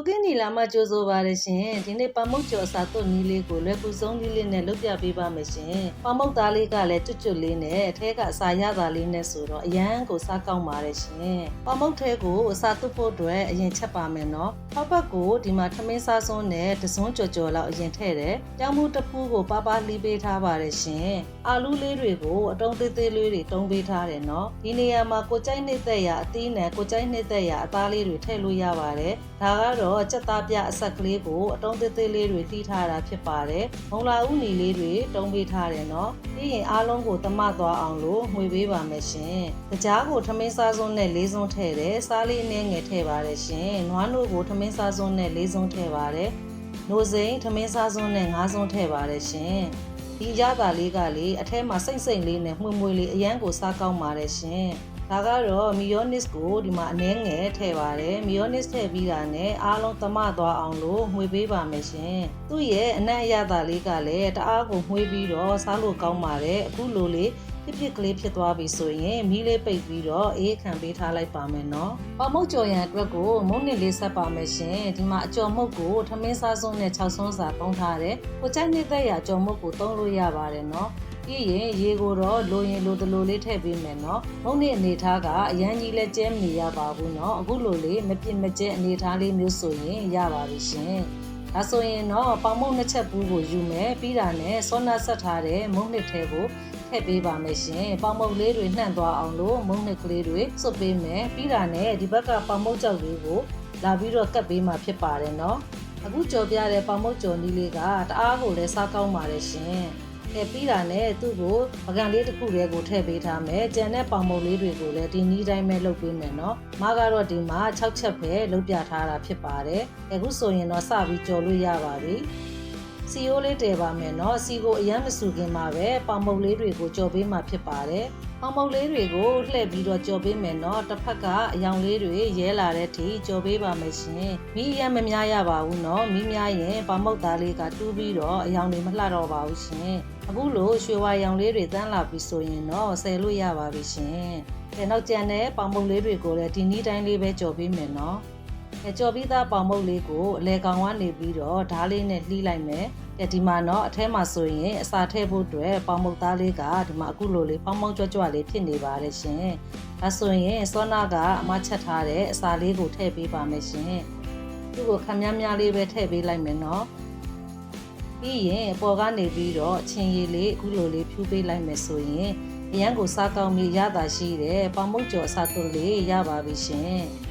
ကိုကင်းနီလာမကြိုးဆိုပါရရှင်ဒီနေ့ပမုတ်ကျော်အစာသွတ်နီးလေးကိုလွယ်ကူဆုံးနီးလေးနဲ့လုပ်ပြပေးပါမယ်ရှင်ပမုတ်သားလေးကလည်းကျွတ်ကျွတ်လေးနဲ့အထဲကအစာရတာလေးနဲ့ဆိုတော့အရန်ကိုစားကောင်းပါတယ်ရှင်ပမုတ်ထဲကိုအစာသွတ်ဖို့အတွက်အရင်ချက်ပါမယ်နော်ဖောက်ပတ်ကိုဒီမှာထမင်းစားစွန်းနဲ့တစွန်းကြော်ကြော်လောက်အရင်ထည့်တယ်ကြောင်မှုတစ်ဖူးကိုပါပါလှီးပေးထားပါတယ်ရှင်အာလူးလေးတွေကိုအတုံးသေးသေးလေးတွေတုံးပေးထားတယ်နော်ဒီနေရာမှာကိုကြိုက်နှိမ့်သက်ရာအသီးနဲ့ကိုကြိုက်နှိမ့်သက်ရာအသားလေးတွေထည့်လို့ရပါတယ်ဒါကတော့စက်သားပြအဆက်ကလေးကိုအတုံးသေးသေးလေးတွေတီးထားတာဖြစ်ပါတယ်။မုံလာဥနီလေးတွေတုံးပေးထားတယ်နော်။ပြီးရင်အားလုံးကိုသမသွားအောင်လို့မှွေပေးပါမယ်ရှင်။ကြားကိုထမင်းစားစွန်းနဲ့လေးစွန်းထည့်တယ်။စားလေးနဲ့ငယ်ထည့်ပါတယ်ရှင်။နွားနို့ကိုထမင်းစားစွန်းနဲ့လေးစွန်းထည့်ပါတယ်။နိုစိန်ထမင်းစားစွန်းနဲ့ငါးစွန်းထည့်ပါတယ်ရှင်။ဒီရတာလေးကလေအထဲမှာစိတ်စိတ်လေးနဲ့မှွေမှွေလေးအရန်ကိုစားကောင်းပါတယ်ရှင်။ ဒါကတော့မီယိုနစ်ကိုဒီမှာအနှဲငယ်ထည့်ပါတယ်မီယိုနစ်ထည့်ပြီးတာနဲ့အားလုံးသမသွားအောင်လို့မှွေပေးပါမယ်ရှင်သူ့ရဲ့အနက်အရသာလေးကလည်းတအားကိုမှွေပြီးတော့စားလို့ကောင်းပါတယ်အခုလိုလေးဖြစ်ဖြစ်ကလေးဖြစ်သွားပြီဆိုရင်မီးလေးပိတ်ပြီးတော့အေးခံပေးထားလိုက်ပါမယ်နော်။ပမုတ်ကြော်ရံအတွက်ကိုမုံနစ်လေးဆက်ပါမယ်ရှင်။ဒီမှာအကြော်မုတ်ကိုထမင်းစားစုံနဲ့6ဆွန်းစာပုံးထားတယ်။ကိုကြိုက်နေတဲ့ရာကြော်မုတ်ကိုသုံးလို့ရပါတယ်နော်။ ပြီးရင်ရေကိုတော့လိုရင်လိုတလိုလေးထည့်ပေးမယ်နော်မုံနဲ့အနေထားကအရန်ကြီးလဲကျဲမနေရပါဘူးနော်အခုလိုလေးမပြစ်မကျဲအနေထားလေးမျိုးဆိုရင်ရပါပြီရှင်ဒါဆိုရင်တော့ပေါင်မုံနှစ်ချက်ပူးကိုယူမယ်ပြီးတာနဲ့စောနာဆက်ထားတဲ့မုံနှစ်ထဲကိုထည့်ပေးပါမယ်ရှင်။ပေါင်မုတ်လေးတွေနှံ့သွားအောင်လို့မုံနှစ်ကလေးတွေစွတ်ပေးမယ်။ပြီးတာနဲ့ဒီဘက်ကပေါင်မုတ်ကြောက်လေးကိုလာပြီးတော့ကတ်ပေးမှဖြစ်ပါတယ်နော်။အခုကြော်ပြတဲ့ပေါင်မုတ်ကြော်နီးလေးကတအားကိုလည်းစားကောင်းပါတယ်ရှင်။ ထည့်ပြီးတာနဲ့သူ့ကိုပကံလေးတစ်ခုတည်းကိုထည့်ပေးထားမယ်။ကြံတဲ့ပေါင်မုတ်လေးတွေကိုလည်းဒီနီးတိုင်းပဲလုပ်ပေးမယ်နော်။မကတော့ဒီမှာ6ချက်ပဲလုပ်ပြထားတာဖြစ်ပါတယ်။အခုဆိုရင်တော့စပြီးကြော်လို့ရပါပြီ။ စီယိုးလေးတည်ပါမယ်နော်စီကိုအရမ်းမဆူခင်မှာပဲပေါင်မုတ်လေးတွေကိုကြော်ပေးမှာဖြစ်ပါတယ်ပေါင်မုတ်လေးတွေကိုလှည့်ပြီးတော့ကြော်ပေးမယ်နော်တစ်ဖက်ကအယောင်လေးတွေရဲလာတဲ့အထိကြော်ပေးပါမယ်ရှင်မိရမ်းမများရပါဘူးနော်မိများရင်ပေါင်မုတ်သားလေးကတူးပြီးတော့အယောင်တွေမလှတော့ပါဘူးရှင်အခုလိုရွှေဝါရောင်လေးတွေတန်းလာပြီဆိုရင်တော့ဆယ်လို့ရပါပြီရှင်အဲနောက်ကြံတဲ့ပေါင်မုတ်လေးတွေကိုလည်းဒီနီးတိုင်းလေးပဲကြော်ပေးမယ်နော်အဲ ကြော်ပြီးသားပေါင်မုတ်လေးကိုအလဲကောင်ကနေပြီးတော့ဓားလေးနဲ့လှီးလိုက်မယ်။ဒီမှာတော့အထဲမှာဆိုရင်အစာထည့်ဖို့အတွက်ပေါင်မုတ်သားလေးကဒီမှာအခုလိုလေးပေါင်ပေါင်ကြွကြွလေးဖြစ်နေပါတယ်ရှင်။ဒါဆိုရင်စောနာကအမချက်ထားတဲ့အစာလေးကိုထည့်ပေးပါမယ်ရှင်။သူ့ကိုခမ်းများများလေးပဲထည့်ပေးလိုက်မယ်နော်။ပြီးရင်အပေါ်ကနေပြီးတော့အချင်းရည်လေးအခုလိုလေးဖြူပေးလိုက်မယ်ဆိုရင်အရန်ကိုစားကောင်းပြီးရတာရှိတယ်ပေါင်မုတ်ကျော်အစာသွတ်လေးရပါပြီရှင်။